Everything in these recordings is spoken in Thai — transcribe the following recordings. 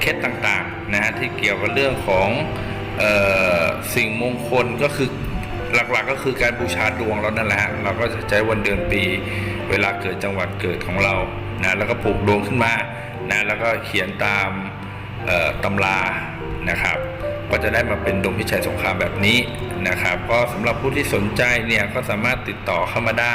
เคล็ดต่างๆนะฮะที่เกี่ยวกับเรื่องของออสิ่งมงคลก็คือหลักๆก็คือการบูชาดวงเรานั่นแหละฮะเราก็จะใช้วันเดือนปี เวลาเกิดจังหวัดเกิดของเรานะแล้วก็ปลูกดวงขึ้นมานะแล้วก็เขียนตามตำรานะครับก็จะได้มาเป็นดวงพิชัยสงครามแบบนี้นะครับ ก็สำหรับผู้ที่สนใจเนี่ยก็สามารถติดต่อเข้ามาได้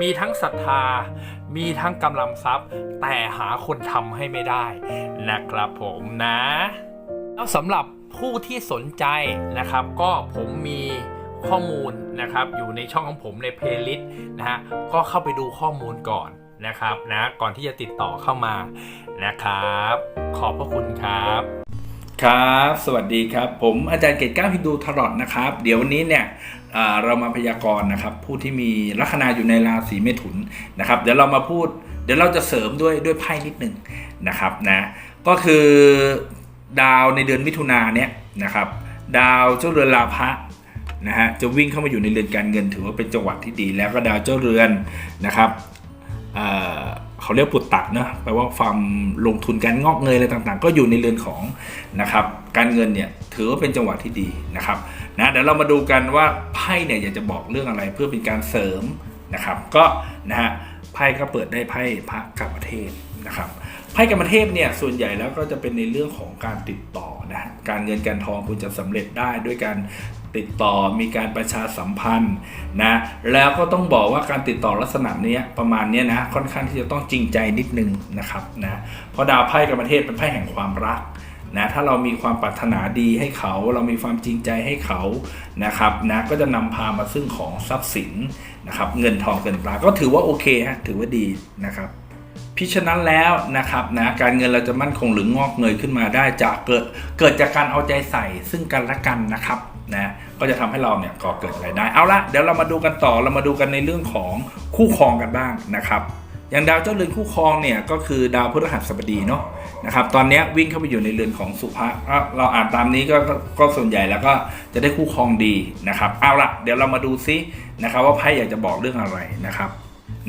มีทั้งศรัทธา มีทั้งกำลังทรัพย์ แต่หาคนทำให้ไม่ได้นะครับผมนะ แล้วสำหรับผู้ที่สนใจนะครับ ก็ผมมีข้อมูลนะครับอยู่ในช่องของผมในเพลย์ลิสต์นะฮะก็เข้าไปดูข้อมูลก่อนนะครับนะก่อนที่จะติดต่อเข้ามานะครับ ขอบพระคุณครับ ครับ สวัสดีครับ ผมอาจารย์เกตก้าฮินดูทารอตนะครับ เดี๋ยววันนี้เนี่ย เรามาพยากรณ์นะครับ ผู้ที่มีลัคนาอยู่ในราศีเมถุนนะครับ เดี๋ยวเรามาพูด เดี๋ยวเราจะเสริมด้วยด้วยไพ่นิดหนึ่งนะครับนะก็คือดาวในเดือนมิถุนาเนี่ยนะครับ ดาวเจ้าเรือนลาภะนะฮะจะวิ่งเข้ามาอยู่ในเรือนการเงินถือว่าเป็นจังหวะที่ดี แล้วก็ดาวเจ้าเรือนนะครับ เขาเรียกปุตตะเนะแปลว่าความลงทุนการงอกเงยอะไรต่างๆ ก็อยู่ในเรือนของนะครับการเงินเนี่ยถือว่าเป็นจังหวะที่ดีนะครับนะเดี๋ยวเรามาดูกันว่าไพ่เนี่ยอยากจะบอกเรื่องอะไรเพื่อเป็นการเสริมนะครับ ก็นะฮะไพ่ก็เปิดได้ไพ่พระกรรมเทพนะครับไพ่กรรมเทพเนี่ยส่วนใหญ่แล้วก็จะเป็นในเรื่องของการติดต่อนะฮะการเงินการทองคุณจะสำเร็จได้ด้วยการ ติดต่อมีการประชาสัมพันธ์นะแล้วก็ต้องบอกว่าการติดต่อลักษณะนี้ประมาณนี้นะค่อนข้างที่จะต้องจริงใจนิดนึงนะครับนะเพราะดาวไพ่กรรมเทพเป็นไพ่แห่งความรักนะถ้าเรามีความปรารถนาดีให้เขา เรามีความจริงใจให้เขานะครับนะก็จะนำพามาซึ่งของทรัพย์สินนะครับเงินทองเงินตราก็ถือว่าโอเคฮะถือว่าดีนะครับพิฉะนั้นแล้วนะครับนะการเงินเราจะมั่นคงหรืองอกเงยขึ้นมาได้จากเกิดเกิดจากการเอาใจใส่ซึ่งกันและกันนะครับนะ ก็จะทำให้เราเนี่ยก่อเกิดรายได้ เอาละเดี๋ยวเรามาดูกันต่อเรามาดูกันในเรื่องของคู่ครองกันบ้างนะครับ อย่างดาวเจ้าเรือนคู่ครองเนี่ยก็คือดาวพฤหัสบดีเนาะนะครับตอนนี้วิ่งเข้าไปอยู่ในเรือนของสุภะอะเราอ่านตามนี้ก็ก็ก็ส่วนใหญ่แล้วก็จะได้คู่ครองดีนะครับ เอาละเดี๋ยวเรามาดูซินะครับว่าไพ่อยากจะบอกเรื่องอะไรนะครับ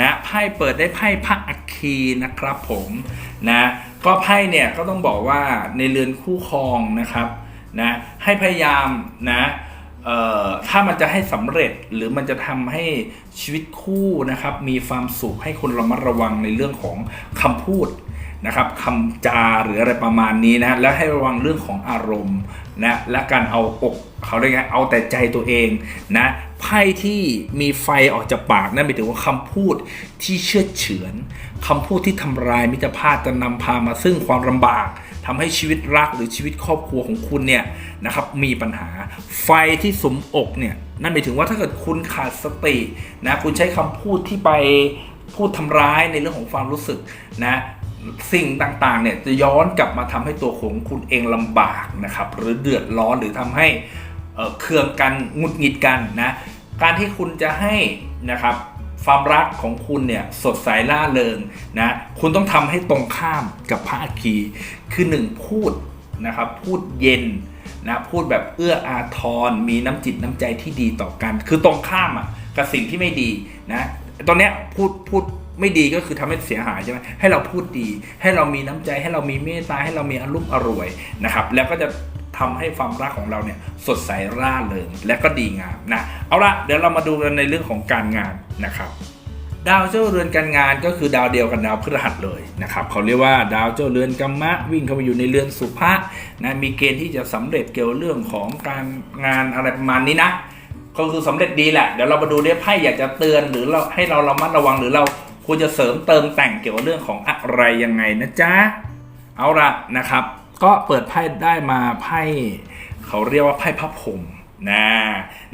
นะไพ่เปิดได้ไพ่พระอัคคีนะครับผมนะก็ไพ่เนี่ยก็ต้องบอกว่าในเรือนคู่ครองนะครับนะให้พยายามนะ เอ่อถ้ามันจะให้สำเร็จหรือมันจะทำให้ชีวิตคู่นะครับ มีความสุขให้คนระมัดระวังในเรื่องของคำพูดนะครับคำจาหรืออะไรประมาณนี้นะและให้ระวังเรื่องของอารมณ์นะและการเอาอกเขาเรียกไงเอาแต่ใจตัวเองนะไพ่ที่มีไฟออกจากปากนั่นหมายถึงว่าคำพูดที่เชื่อเฉือนคำพูดที่ทำลายมิตรภาพจะนำพามาซึ่งความลำบาก ทำให้ชีวิตรักหรือชีวิตครอบครัวของคุณเนี่ยนะครับมีปัญหาไฟที่สมอกเนี่ยนั่นหมายถึงว่าถ้าเกิดคุณขาดสตินะคุณใช้คำพูดที่ไปพูดทำร้ายในเรื่องของความรู้สึกนะสิ่งต่างๆเนี่ยจะย้อนกลับมาทำให้ตัวของคุณเองลำบากนะครับหรือเดือดร้อนหรือทำให้เอ่อเคืองกันงุดหงิดกันนะการที่คุณจะให้นะครับ ความรักของคุณเนี่ยสดใสล่าเริงนะคุณต้องทำให้ตรงข้ามกับพระอัคคีคือหนึ่งพูดนะครับพูดเย็นนะพูดแบบเอื้ออาทรมีน้ำจิตน้ำใจที่ดีต่อกัน คือตรงข้ามอะกับสิ่งที่ไม่ดีนะตอนเนี้ยพูดพูดไม่ดีก็คือทำให้เสียหายใช่ไหมให้เราพูดดี ให้เรามีน้ำใจให้เรามีเมตตาให้เรามีอารมณ์อร่วยนะครับ แล้วก็จะ ทำให้ความรักของเราเนี่ยสดใสร่าเริงและก็ดีงามนะเอาละเดี๋ยวเรามาดูกันในเรื่องของการงานนะครับ ดาวเจ้าเรือนการงานก็คือดาวเดียวกับดาวพฤหัสเลยนะครับเขาเรียกว่าดาวเจ้าเรือนกัมมะวิ่งเข้ามาอยู่ในเรือนสุภะนะมีเกณฑ์ที่จะสำเร็จเกี่ยวเรื่องของการงานอะไรประมาณนี้นะก็คือสำเร็จดีแหละเดี๋ยวเรามาดูเรียไพ่อยากจะเตือนหรือเราให้เราระมัดระวังหรือเราควรจะเสริมเติมแต่งเกี่ยวกับเรื่องของอะไรยังไงนะจ๊ะเอาละนะครับ ก็เปิดไพ่ได้มาไพ่เขาเรียกว่าไพ่พระพรหมนะ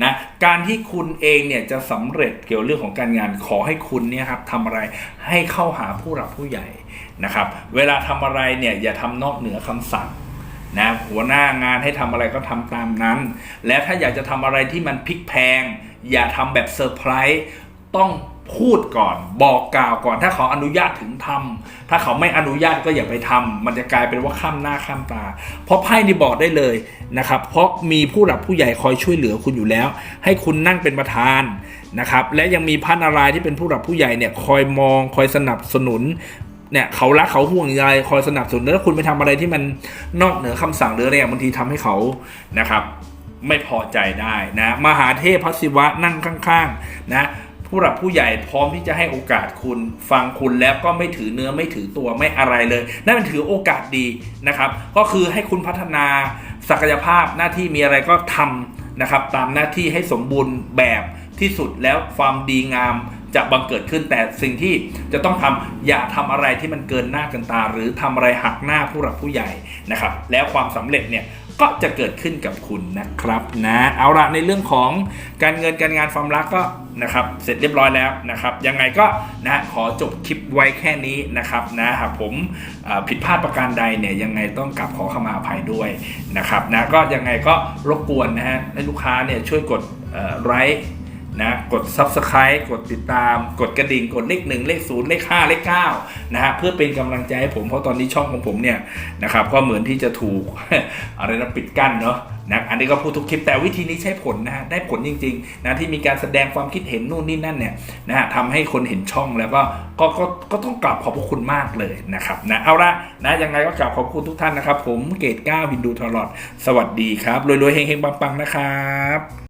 นะการที่คุณเองเนี่ยจะสำเร็จเกี่ยวเรื่องของการงานขอให้คุณเนี่ยครับทำอะไรให้เข้าหาผู้หลักผู้ใหญ่นะครับ เวลาทำอะไรเนี่ยอย่าทำนอกเหนือคำสั่งนะหัวหน้างานให้ทำอะไรก็ทำตามนั้น และถ้าอยากจะทำอะไรที่มันพลิกแพง อย่าทำแบบเซอร์ไพรส์ต้อง พูดก่อนบอกกล่าวก่อน ถ้าเขาอนุญาตถึงทำถ้าเขาไม่อนุญาตก็อย่าไปทำมันจะกลายเป็นว่าข้ามหน้าข้ามตา เพราะไพ่นี่บอกได้เลยนะครับ เพราะมีผู้หลักผู้ใหญ่คอยช่วยเหลือคุณอยู่แล้ว ให้คุณนั่งเป็นประธานนะครับ และยังมีพระนารายที่เป็นผู้หลักผู้ใหญ่เนี่ยคอยมองคอยสนับสนุนเนี่ยเขารักเขาห่วงใยคอยสนับสนุนแล้วคุณไปทำอะไรที่มันนอกเหนือคำสั่งหรืออะไรอย่างบางทีทำให้เขานะครับ ไม่พอใจได้นะมหาเทพพระศิวะนั่งข้างๆนะ ผู้หลักผู้ใหญ่พร้อมที่จะให้โอกาสคุณฟังคุณแล้วก็ไม่ถือเนื้อไม่ถือตัวไม่อะไรเลย นั่นเป็นถือโอกาสดีนะครับ ก็คือให้คุณพัฒนาศักยภาพหน้าที่มีอะไรก็ทำนะครับ ตามหน้าที่ให้สมบูรณ์แบบที่สุดแล้วความดีงาม จะบังเกิดขึ้นแต่สิ่งที่จะต้องทำอย่าทำอะไรที่มันเกินหน้าเกินตา หรือทำอะไรหักหน้าผู้หลักผู้ใหญ่นะครับแล้วความสำเร็จเนี่ยก็จะเกิดขึ้นกับคุณนะครับนะเอาละในเรื่องของการเงินการงานความรักก็นะครับเสร็จเรียบร้อยแล้วนะครับ ยังไงก็นะขอจบคลิปไว้แค่นี้นะครับนะหากผมผิดพลาดประการใดเนี่ยยังไงต้องกลับขอขมาอภัยด้วยนะครับนะก็ยังไงก็รบกวนนะฮะให้ลูกค้าเนี่ยช่วยกดไลค์ นะกด Subscribe กดติดตาม กดกระดิ่ง กดเลขหนึ่งเลขศูนย์เลขห้าเลขเก้านะฮะเพื่อเป็นกำลังใจให้ผมเพราะตอนนี้ช่องของผมเนี่ยนะครับก็เหมือนที่จะถูกอะไรนะปิดกั้นเนาะนะอันนี้ก็พูดทุกคลิปแต่วิธีนี้ใช้ผลนะฮะได้ผลจริงๆนะที่มีการแสดงความคิดเห็นนู่นนี่นั่นเนี่ยนะฮะทำให้คนเห็นช่องแล้วก็ก็ก็ก็ต้องกราบขอบพระคุณมากเลยนะครับนะเอาละนะยังไงก็กราบขอบคุณทุกท่านนะครับ ผมเกตก้าวินดูทลอดสวัสดีครับรวยๆเฮงๆปังๆนะครับ